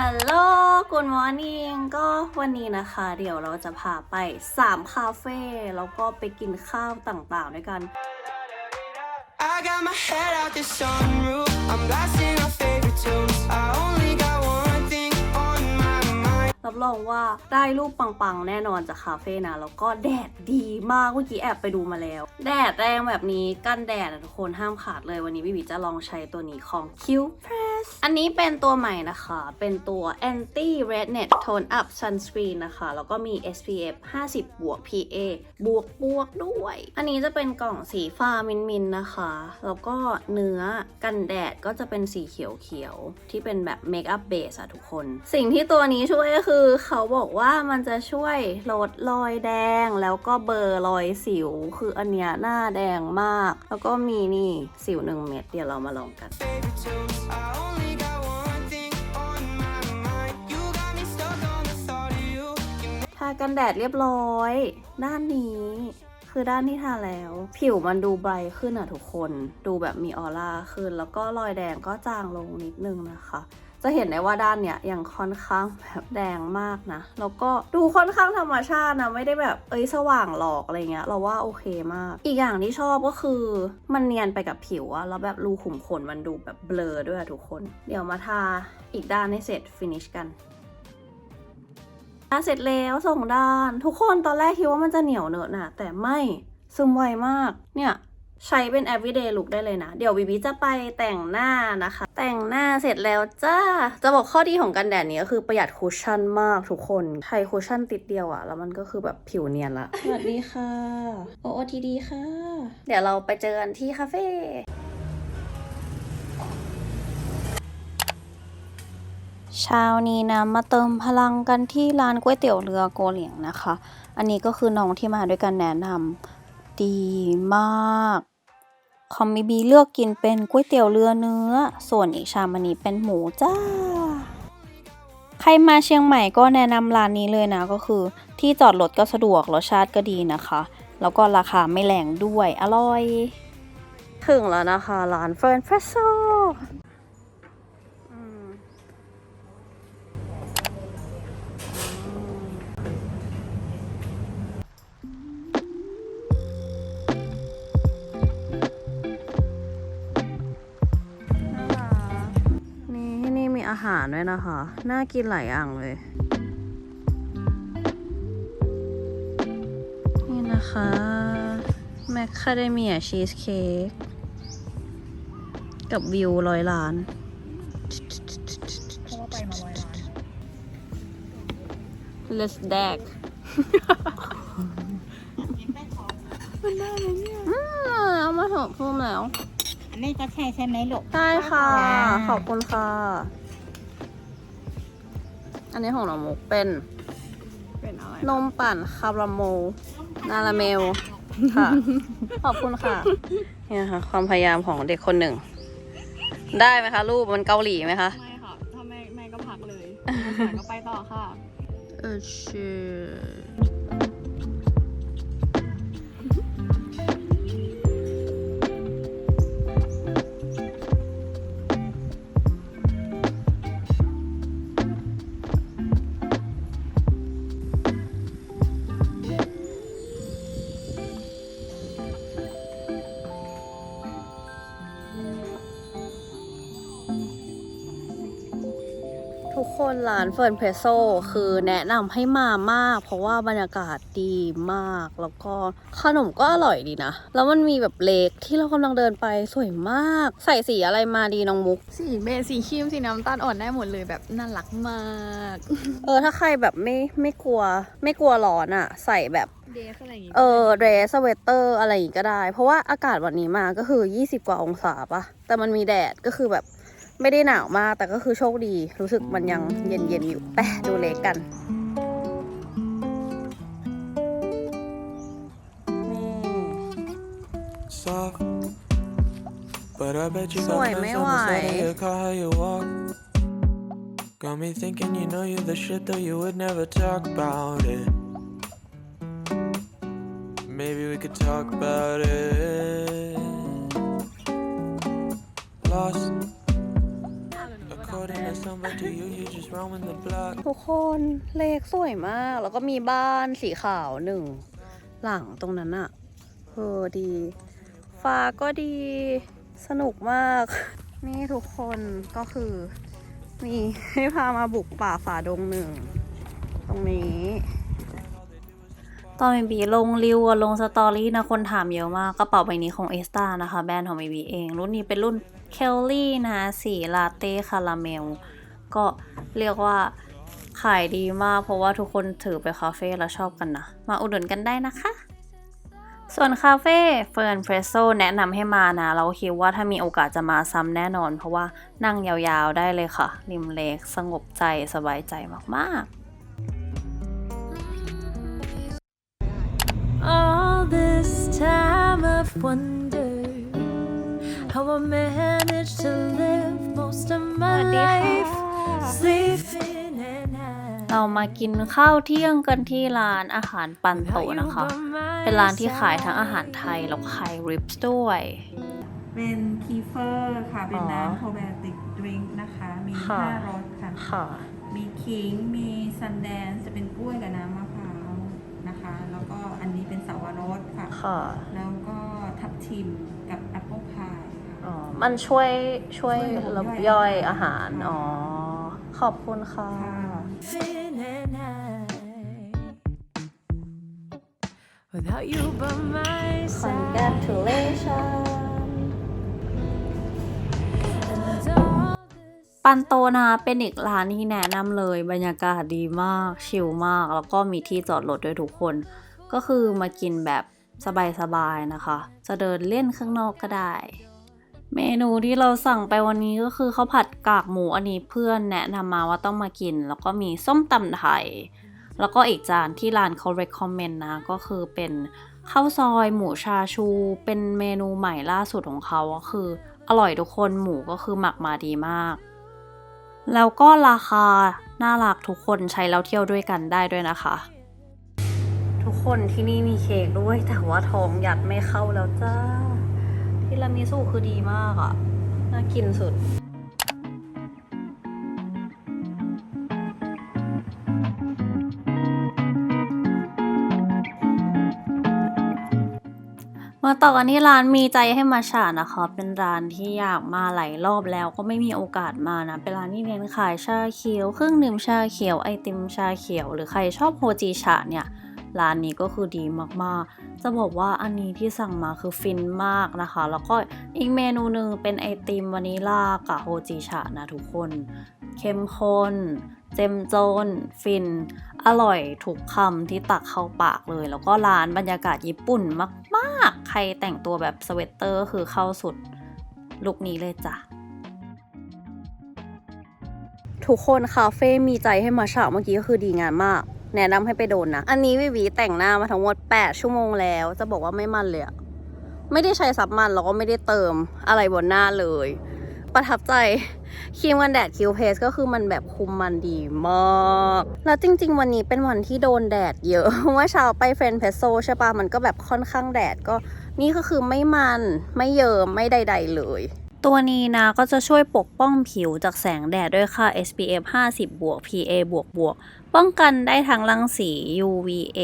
ฮัลโหล good morning ก็วันนี้นะคะ เดี๋ยวเราจะพาไป 3 คาเฟ่แล้วก็ไปกินข้าวต่างๆด้วยกัน I got my head out the sunroof. I'm blasting our favorite tunes. I only got one thing on my mind. รับรองว่าได้รูปปังๆ แน่นอนจากคาเฟ่นะ แล้วก็แดดดีมากเมื่อกี้แอบไปดูมาแล้ว แดดแรงแบบนี้กันแดดอะทุกคนห้ามขาดเลยวันนี้วิวิจะลองใช้ตัวนี้ของ Q Press อันนี้เป็นตัวใหม่นะคะ เป็นตัว anti rednet tone up sunscreen นะคะ แล้วก็มี SPF 50บวก PA บวกบวกด้วย อันนี้จะเป็นกล่องสีฟ้ามินมินนะคะ แล้วก็เนื้อกันแดดก็จะเป็นสีเขียวๆ ที่เป็นแบบเมคอัพเบสอะทุกคน สิ่งที่ตัวนี้ช่วยก็คือเขาบอกว่ามันจะช่วยลดรอยแดง แล้วก็เบลอร์รอยสิว คืออันเนี้ยหน้าแดงมาก แล้วก็มีนี่สิวหนึ่งเม็ดเดี๋ยวเรามาลองกัน Favorite ากันแดดเรียบร้อย ด้านนี้ คือด้านที่ทาแล้ว ผิวมันดูไบขึ้นอะทุกคน ดูแบบมีออร่าขึ้น แล้วก็รอยแดงก็จางลงนิดนึงนะคะ จะเห็นได้ว่าด้านเนี้ยยังค่อนข้างแบบแดงมากนะ แล้วก็ดูค่อนข้างธรรมชาตินะ ไม่ได้แบบเอ้ยสว่างหลอกอะไรเงี้ย เราว่าโอเคมาก อีกอย่างที่ชอบก็คือ มันเนียนไปกับผิวอะแล้วแบบรูขุมขนมันดูแบบเบลอด้วยทุกคน เดี๋ยวมาทาอีกด้านให้เสร็จฟินิชกัน ทาเสร็จแล้วส่งด้าน ทุกคนตอนแรกคิดว่ามันจะเหนียวเนอะนะแต่ไม่ซึมไวมาก เนี่ยใช้เป็น everyday look ได้เลยนะ เดี๋ยววิวิจะไปแต่งหน้านะคะ แต่งหน้าเสร็จแล้วจ้า จะบอกข้อดีของกันแดดนี้ก็คือประหยัดคุชชั่นมากทุกคน ใช้คุชชั่นติดเดียวอะแล้วมันก็คือแบบผิวเนียนละ สวัสดีค่ะ โอโอทีดีค่ะ เดี๋ยวเราไปเจอกันที่คาเฟ่ เช้านี้นะมาเติมพลังกันที่ร้านก๋วยเตี๋ยวเรือโกเหลียงนะคะ อันนี้ก็คือน้องที่มาด้วยกันแนะนำดีมากคอมมิบีเลือกกินเป็นก๋วยเตี๋ยวเรือเนื้อ ส่วนอีกชามอันนี้เป็นหมูจ้า ใครมาเชียงใหม่ก็แนะนำร้านนี้เลยนะก็คือ ที่จอดรถก็สะดวกรสชาติก็ดีนะคะ แล้วก็ราคาไม่แรงด้วยอร่อย ถึงแล้วนะคะร้านเฟิร์นเฟสโซ อาหารด้วยนะคะ น่ากินหลายอย่างเลย นี่นะคะแมคคาเดเมียชีสเค้กกับวิวร้อยล้านเพราะว่าไปมาร้อยล้าน Let's dag มันได้เลยเนี่ยอืมเอามาเถอะพูดแล้ว อันนี้ก็ใช่ใช่ไหมลูกใช่ค่ะค่ะ ขอบคุณค่ะ อันนี้ของน้องมุกเป็นเป็นอะไรนมปั่นคาราโมลนาราเมลค่ะ ขอบคุณค่ะเนี่ยค่ะ ความพยายามของเด็กคนหนึ่ง ได้ไหมคะ รูปมันเกาหลีไหมคะ ไม่ค่ะ ถ้าไม่ไม่ก็พักเลย ก็ไปต่อค่ะ เออชื่อ คนร้านเฟิร์นเพรสโซคือแนะนำให้มามาก เพราะว่าบรรยากาศดีมาก แล้วก็ขนมก็อร่อยดีนะ แล้วมันมีแบบเล็กที่เรากำลังเดินไปสวยมาก ใส่สีอะไรมาดีน้องมุก สีเบจสีครีมสีน้ำตาลอ่อนได้หมดเลยแบบน่ารักมาก เออถ้าใครแบบไม่ไม่กลัว ไม่กลัวร้อนอะ่ะ ใส่แบบเดสอะไรอย่างงี้เออเดรสเวตเตอร์อะไรอย่างงี้ก็ได้ เพราะว่าอากาศวันนี้มาก็คือ 20 กว่าองศาปะแต่มันมีแดดก็คือแบบ ไม่ได้หนาวมาก แต่ก็คือโชคดี รู้สึกมันยังเย็นๆอยู่ไปดูเล็กกันนี่ soft. But I bet you Soy got me friends on the side of guay. your car how you walk. Got me thinking you know you're the shit though you would never talk about it. Maybe we could talk about it. ทุกคนเลขสวยมาก แล้วก็มีบ้านสีขาวหนึ่ง หลังตรงนั้นอะเออดี ฟ้าก็ดี สนุกมาก นี่ทุกคนก็คือนี่ให้พามาบุกป่าฝ่าดงหนึ่ง ตรงนี้ ตอนบีบีลงริวอะลงสตอรี่นะคนถามเยอะมากกระเป๋าใบนี้ของเอสตานะคะ แบรนด์ของบีบีเอง รุ่นนี้เป็นรุ่น เคลลี่นะสีลาเต้คาราเมล ก็เรียกว่าขายดีมากเพราะว่าทุกคนถือไปคาเฟ่แล้วชอบกันนะ มาอุดหนุนกันได้นะคะ ส่วนคาเฟ่เฟิร์นเพรสโซแนะนำให้มานะ เราคิดว่าถ้ามีโอกาสจะมาซ้ำแน่นอน เพราะว่านั่งยาวๆได้เลยค่ะ ริมเลกสงบใจสบายใจมากๆ All this time I've wondered how I managed to live most of ส my วัสดีค่ะ life sleeping at night. เรามากินข้าวเที่ยงกันที่ร้านอาหารปันโต Without you นะคะ by my เป็นร้านที่ขายทั้ง side. อาหารไทย แล้วก็ขายริปส์ด้วย เป็นคีเฟอร์ค่ะ เป็นอ๋อน้ำโปรไบโอติกดริงก์นะคะ มีค่ะ ห้ารสค่ะ ค่ะ มีขิง มีซันแดนจะเป็นกล้วยกับน้ำมะพร้าวนะคะ แล้วก็อันนี้เป็นสาวรสค่ะ ค่ะ แล้วก็ทับทิม อ๋อ มันช่วยช่วยช่วยระบบระบบย่ย่ออยยอาอาหาหารรอ๋อ ขอบคุณค่ะค่ะ Sleeping at night. Without you by my side. Congratulations And all this ปันโตนะเป็นอีกร้านที่แนะนำเลย บรรยากาศดีมาก ชิลมาก แล้วก็มีที่จอดรถด้วยทุกคน ก็คือมากินแบบสบายๆนะคะ จะเดินเล่นข้างนอกก็ได้ เมนูที่เราสั่งไปวันนี้ก็คือข้าวผัดกากหมูอันนี้เพื่อนแนะนำมาว่าต้องมากิน แล้วก็มีส้มตำไทย แล้วก็อีกจานที่ร้านเขา recommend นะ ก็คือเป็นข้าวซอยหมูชาชู เป็นเมนูใหม่ล่าสุดของเขาก็คือ อร่อยทุกคนหมูก็คือหมักมาดีมาก แล้วก็ราคาน่ารักทุกคนใช้แล้วเที่ยวด้วยกันได้ด้วยนะคะ ทุกคนที่นี่มีเค้กด้วยแต่ว่าท้องยัดไม่เข้าแล้วจ้า ทีรามิสุคือดีมากอะ่ะน่ากินสุดมาต่อกันที่ร้านมีใจให้มาฉานะคะ เป็นร้านที่อยากมาหลายรอบแล้วก็ไม่มีโอกาสมานะ เป็นร้านที่เน้นขายชาเขียว เครื่องดื่มชาเขียวไอติมชาเขียว หรือใครชอบโฮจิชาเนี่ย ร้านนี้ก็คือดีมากๆ จะบอกว่าอันนี้ที่สั่งมาคือฟินมากนะคะ แล้วก็อีกเมนูหนึ่งเป็นไอติมวานิลากับโฮจิชานะทุกคน เข้มข้นเจ้มจนฟิน อร่อยทุกคำที่ตักเข้าปากเลย แล้วก็ร้านบรรยากาศญี่ปุ่นมากๆ ใครแต่งตัวแบบสเวตเตอร์ก็คือเข้าสุดลุคนี้เลยจ้ะทุกคนคาเฟ่มีใจให้มาฉาเมื่อกี้ก็คือดีงานมาก แนะนำให้ไปโดนนะ อันนี้วิวีแต่งหน้ามาทั้งหมด 8 ชั่วโมงแล้ว จะบอกว่าไม่มันเลยอะไม่ได้ใช้ซับมันแล้วก็ไม่ได้เติมอะไรบนหน้าเลย ประทับใจครีมกันแดดคิวเพสก็คือมันแบบคุมมันดีมาก แล้วจริง ๆ วันนี้เป็นวันที่โดนแดดเยอะเมื่อเช้าไปเฟรนเพสโซใช่ปะมันก็แบบค่อนข้างแดดก็นี่ก็คือไม่มันไม่เยิมไม่ใด ๆ เลย ตัวนี้นะก็จะช่วยปกป้องผิวจากแสงแดดด้วยค่ะ SPF 50บวก PA บวกบวกป้องกันได้ทั้งรังสี UVA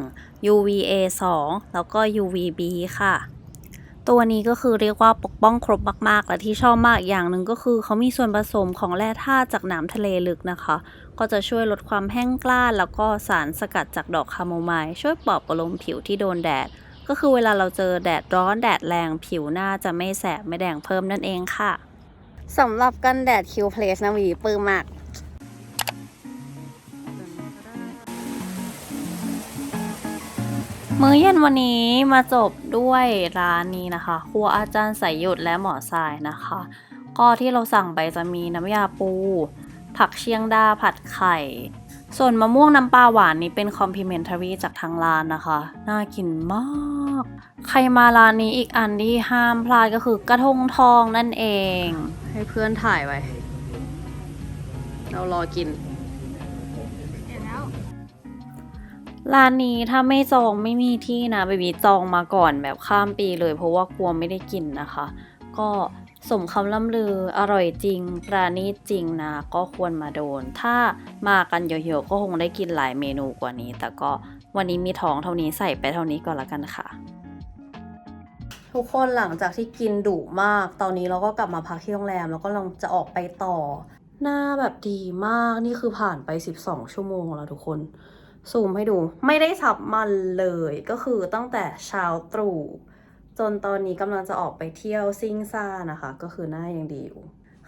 1 UVA 2 แล้วก็ UVB ค่ะ ตัวนี้ก็คือเรียกว่าปกป้องครบมากๆ และที่ชอบมากอย่างหนึ่งก็คือเขามีส่วนผสมของแร่ธาตุจากน้ำทะเลลึกนะคะ ก็จะช่วยลดความแห้งกล้านแล้วก็สารสกัดจากดอกคาโมไมล์ช่วยปลอบประโลมผิวที่โดนแดด ก็คือเวลาเราเจอแดดร้อนแดดแรงผิวหน้าจะไม่แสบไม่แดงเพิ่มนั่นเองค่ะสำหรับกันแดดคิวเพลสนะวีปื้มมากมื้อเย็นวันนี้มาจบด้วยร้านนี้นะคะครัวอาจารย์สายหยุดและหมอทรายนะคะ ก็ที่เราสั่งไปจะมีน้ำยาปู ผักเชียงดาผัดไข่ ส่วนมะม่วงน้ำปลาหวานนี้เป็นคอมพ l เมน t a r y จากทางร้านนะคะ น่ากินมาก ใครมาร้านนี้อีกอันที่ห้ามพลาดก็คือกระทงทองนั่นเอง ให้เพื่อนถ่ายไว้ เรารอกินร้านนี้ถ้าไม่จองไม่มีที่นะเบบีจองมาก่อนแบบข้ามปีเลยเพราะว่ากลัวไม่ได้กินนะคะ ก็ สมคำล่ำลืออร่อยจริง ปราณีตจริงนะ ก็ควรมาโดน ถ้ามากันเยอะๆก็คงได้กินหลายเมนูกว่านี้ แต่ก็วันนี้มีท้องเท่านี้ใส่ไปเท่านี้ก่อนละกันค่ะ ทุกคนหลังจากที่กินดุมาก ตอนนี้เราก็กลับมาพักที่โรงแรม แล้วก็ลองจะออกไปต่อ หน้าแบบดีมากนี่คือผ่านไป 12 ชั่วโมงแล้วทุกคนซูมให้ดู ไม่ได้สับมันเลยก็คือตั้งแต่เช้าตรู่ จนตอนนี้กำลังจะออกไปเที่ยวซิ่งซ่านะคะ ก็คือหน้ายังดีอยู่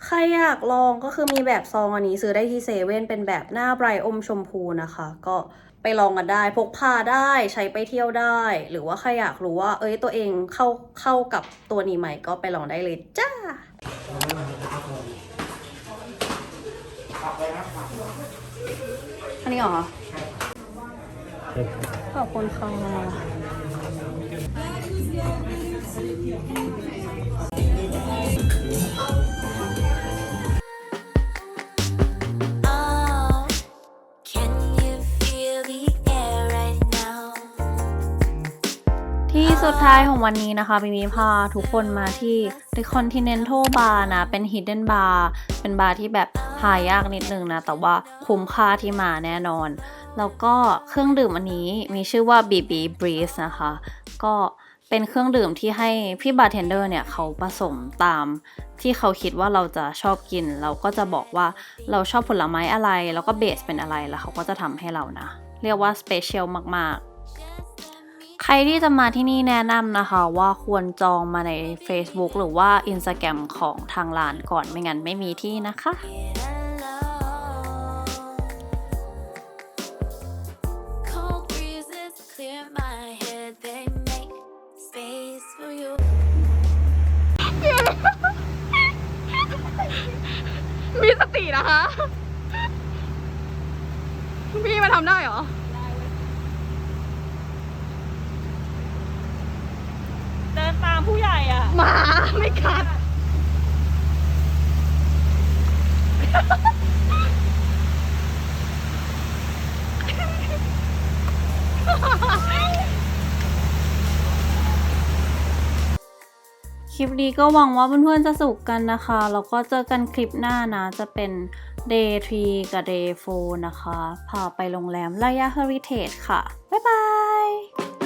ใครอยากลองก็คือมีแบบซองอันนี้ซื้อได้ที่เซเว่นเป็นแบบหน้าไบรท์อมชมพูนะคะ ก็ไปลองกันได้ พกพาได้ใช้ไปเที่ยวได้ หรือว่าใครอยากรู้ว่า เอ้ยตัวเองเข้าเข้ากับตัวนี้ไหมก็ไปลองได้เลยจ้าอันนี้เหรอขอบคุณค่ะ ที่สุดท้ายของวันนี้นะคะมิมีพาทุกคนมาที่ The Continental Bar นะ เป็น Hidden Bar เป็นบาร์ที่แบบหายากนิดนึงนะ แต่ว่าคุ้มค่าที่มาแน่นอน แล้วก็เครื่องดื่มอันนี้มีชื่อว่า BB Breeze นะคะ ก็ เป็นเครื่องดื่มที่ให้พี่บาร์เทนเดอร์เนี่ยเขาผสมตาม ที่เขาคิดว่าเราจะชอบกิน เราก็จะบอกว่าเราชอบผลไม้อะไร แล้วก็เบสเป็นอะไรแล้วเขาก็จะทำให้เรานะ เรียกว่าสเปเชียลมากๆ ใครที่จะมาที่นี่แนะนำนะคะว่าควรจองมาใน Facebook หรือว่า Instagram ของทางร้านก่อนไม่งั้นไม่มีที่นะคะ มีสตินะคะ พี่มาทำได้เหรอ เดินตามผู้ใหญ่อะ หมาไม่กัด คลิปนี้ก็หวังว่าเพื่อนๆจะสุขกันนะคะ แล้วก็เจอกันคลิปหน้านะ จะเป็น Day 3 กับ Day 4 นะคะ พาไปโรงแรมรายาเฮอริเทจค่ะ บ๊ายบาย